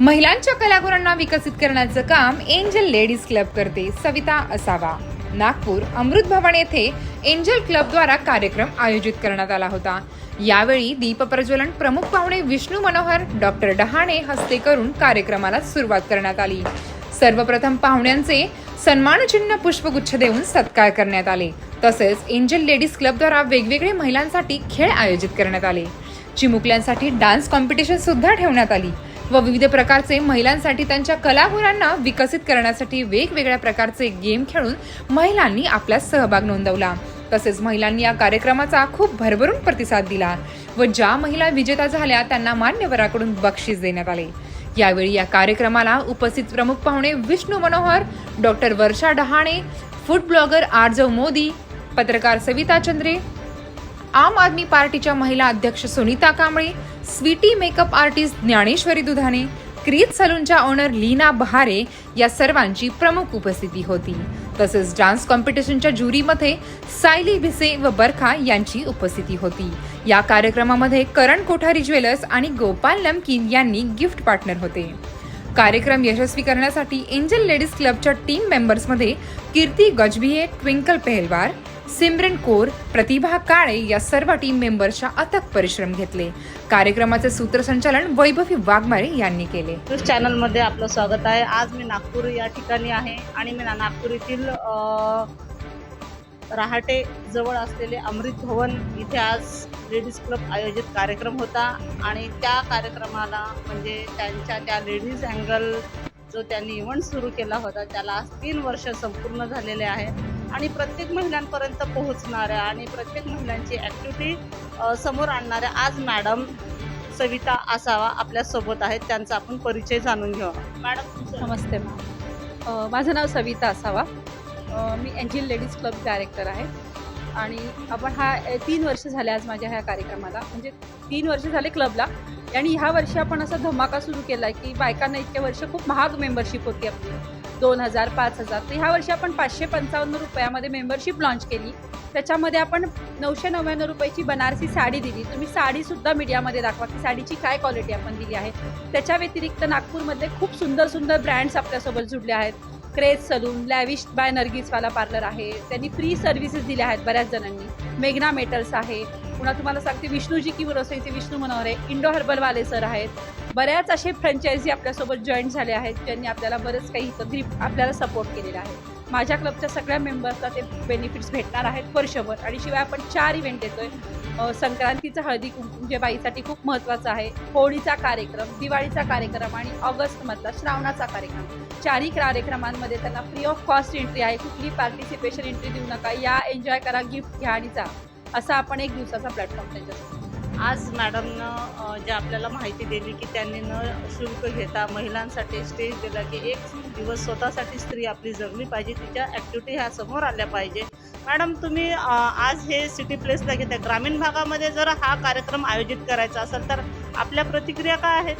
महिलांच्या कलागुणांना विकसित करण्याचं काम एंजल लेडीज क्लब करते. सविता असावा. नागपूर अमृत भवन येथे एंजल क्लबद्वारा कार्यक्रम आयोजित करण्यात आला होता. यावेळी दीप प्रज्वलन प्रमुख पाहुणे विष्णू मनोहर डॉक्टर डहाणे हस्ते करून कार्यक्रमाला सुरुवात करण्यात आली. सर्वप्रथम पाहुण्यांचे सन्मानचिन्ह पुष्पगुच्छ देऊन सत्कार करण्यात आले. तसेच एंजल लेडीज क्लबद्वारा वेगवेगळे महिलांसाठी खेळ आयोजित करण्यात आले. चिमुकल्यांसाठी डान्स कॉम्पिटिशन सुद्धा ठेवण्यात आली. व विविध प्रकारचे महिलांसाठी त्यांच्या कलागुणांना विकसित करण्यासाठी वेगवेगळ्या प्रकारचे गेम खेळून महिलांनी आपला सहभाग नोंदवला. तसेच महिलांनी या कार्यक्रमाचा खूप भरभरून प्रतिसाद दिला व ज्या महिला विजेता झाल्या त्यांना मान्यवराकडून बक्षीस देण्यात आले. यावेळी या कार्यक्रमाला उपस्थित प्रमुख पाहुणे Vishnu Manohar doctor Varsha Dahane food blogger Aarjav Modi पत्रकार सविता चंद्रे आम आदमी पार्टीच्या महिला अध्यक्ष Sunita Kamble Sweety makeup artist Dnyaneshwari Dudhane क्रीत सलूनच्या owner Leena बहारे या सर्वांची प्रमुख उपस्थिती होती. तसेच डान्स कॉम्पिटिशनच्या ज्युरीमध्ये सायली भिसे व बरखा यांची उपस्थिती होती. या कार्यक्रमामध्ये करण कोठारी ज्वेलर्स आणि गोपाल नमकीन यांनी गिफ्ट पार्टनर होते. कार्यक्रम यशस्वी करण्यासाठी एंजल लेडीज क्लबच्या टीम मेंबर्समध्ये कीर्ती गजभिये ट्विंकल पेहलवार सिमरन कोर प्रतिभा काळे या सर्व टीम मेंबर्सच्या अथक परिश्रम घेतले. कार्यक्रमाचे सूत्रसंचालन वैभवी वाघमारे यांनी केले. न्यूज चॅनलमध्ये आपलं स्वागत आहे. आज मी नागपूर या ठिकाणी आहे आणि मी ना- नागपूर येथील अ, रहाटे जवळ असलेले अमृत भवन इथे आज लेडीज क्लब आयोजित कार्यक्रम होता आणि त्या कार्यक्रमाला म्हणजे त्यांच्या त्या लेडीज अँगल जो त्यांनी इव्हेंट सुरू केला होता त्याला आज तीन वर्ष संपूर्ण झालेले आहे. आणि प्रत्येक महिलांपर्यंत पोहोचणाऱ्या आणि प्रत्येक महिलांची ॲक्टिव्हिटी समोर आणणाऱ्या आज मॅडम सविता आसावा आपल्यासोबत आहेत. त्यांचा आपण परिचय जाणून घेऊ. मॅडम नमस्ते मॅम माझं नाव सविता असावा. मी एंजिल लेडीज क्लब डायरेक्टर आहे. आणि आपण हा तीन वर्ष झाले आज माझ्या ह्या कार्यक्रमाला. म्हणजे तीन वर्ष झाले क्लबला. आणि ह्या वर्षी आपण असा धमाका सुरू केला आहे की बायकांना इतक्या वर्ष खूप महाग मेंबरशिप होती आपली. दोन हजार पाच हजार. तर ह्या वर्षी आपण पाचशे पंचावन्न रुपयामध्ये मेंबरशिप लॉन्च केली. त्याच्यामध्ये आपण नऊशे नव्याण्णव रुपयाची बनारसी साडी दिली. तुम्ही साडीसुद्धा मीडियामध्ये दाखवा की साडीची काय क्वालिटी आपण दिली आहे. त्याच्या व्यतिरिक्त नागपूरमध्ये खूप सुंदर सुंदर ब्रँड्स आपल्यासोबत जुडले आहेत. Craze salon lavish by नर्गिसवाला parlour आहे. त्यांनी फ्री सर्व्हिसेस दिल्या आहेत बऱ्याच जणांनी. मेघना मेटल्स आहे. पुन्हा तुम्हाला सांगते विष्णूजी की रसोईचे विष्णू मनोहर आहे. इंडो हर्बलवाले सर आहेत. बऱ्याच असे फ्रँचायझी आपल्यासोबत जॉईन झाले आहेत ज्यांनी आपल्याला बरंच काही ग्रीप आपल्याला सपोर्ट केलेला आहे. माझ्या क्लबच्या सगळ्या मेंबर्सला ते बेनिफिट्स भेटणार आहेत वर्षभर. आणि शिवाय आपण चार इव्हेंट देतोय. अ, संक्रांतीचं हळदी कुंकू जे बाईसाठी खूप महत्त्वाचं आहे. होळीचा कार्यक्रम दिवाळीचा कार्यक्रम आणि ऑगस्टमधला श्रावणाचा कार्यक्रम. चारही कार्यक्रमांमध्ये त्यांना फ्री ऑफ कॉस्ट एंट्री आहे. कुठली पार्टिसिपेशन एंट्री देऊ नका. या एन्जॉय करा गिफ्ट घ्या आणि जा. असा आपण एक दिवसाचा प्लॅटफॉर्म त्यांच्यासाठी आज मॅडमनं जे आपल्याला माहिती दिली की त्यांनी न शुल्क घेता महिलांसाठी स्टेज दिला की एक दिवस स्वतःसाठी स्त्री आपली जगली पाहिजे तिच्या ॲक्टिव्हिटी ह्या समोर आल्या पाहिजे. मॅडम तुम्ही आज हे सिटी प्लेसला घेता ग्रामीण भागामध्ये जर हा कार्यक्रम आयोजित करायचा असेल तर आपल्या प्रतिक्रिया काय आहेत?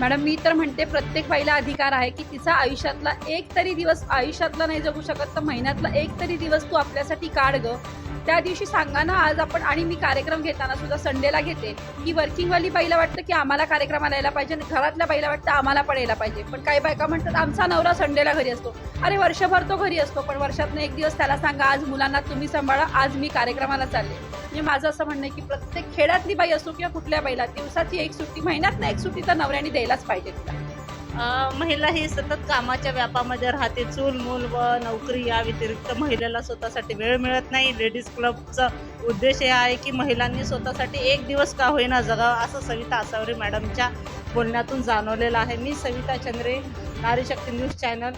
मॅडम मी तर म्हणते प्रत्येक बाईला अधिकार आहे की तिचा आयुष्यातला एक तरी दिवस आयुष्यातला नाही जगू शकत तर महिन्यातला एक तरी दिवस तू आपल्यासाठी काढ ग. त्या दिवशी सांगा ना आज आपण आणि मी कार्यक्रम घेताना सुद्धा संडेला घेते की वर्किंगवाली बाईला वाटतं की आम्हाला कार्यक्रमाला यायला पाहिजे आणि घरातल्या बाईला वाटतं आम्हाला पण यायला पाहिजे. पण काही बायका म्हणतात आमचा नवरा संडेला घरी असतो. अरे वर्षभर तो घरी असतो पण वर्षातनं एक दिवस त्याला सांगा आज मुलांना तुम्ही सांभाळा आज मी कार्यक्रमाला चालले. म्हणजे माझं असं म्हणणं आहे की प्रत्येक खेड्यातली बाई असो किंवा कुठल्या बाईला दिवसाची एक सुट्टी महिन्यात एक सुट्टी तर नवऱ्याने द्यायलाच पाहिजे तिला. महिला ही सतत कामाच्या व्यापामध्ये राहते. चूल मूल व नोकरी या व्यतिरिक्त महिलेला स्वतःसाठी वेळ मिळत नाही. लेडीज क्लबचा उद्देश हे आहे की महिलांनी स्वतःसाठी एक दिवस का होईना जगावं असं सविता आसावरे मॅडमच्या बोलण्यातून जाणवलेलं आहे. मी सविता चंद्रे नारी शक्ती न्यूज चॅनल.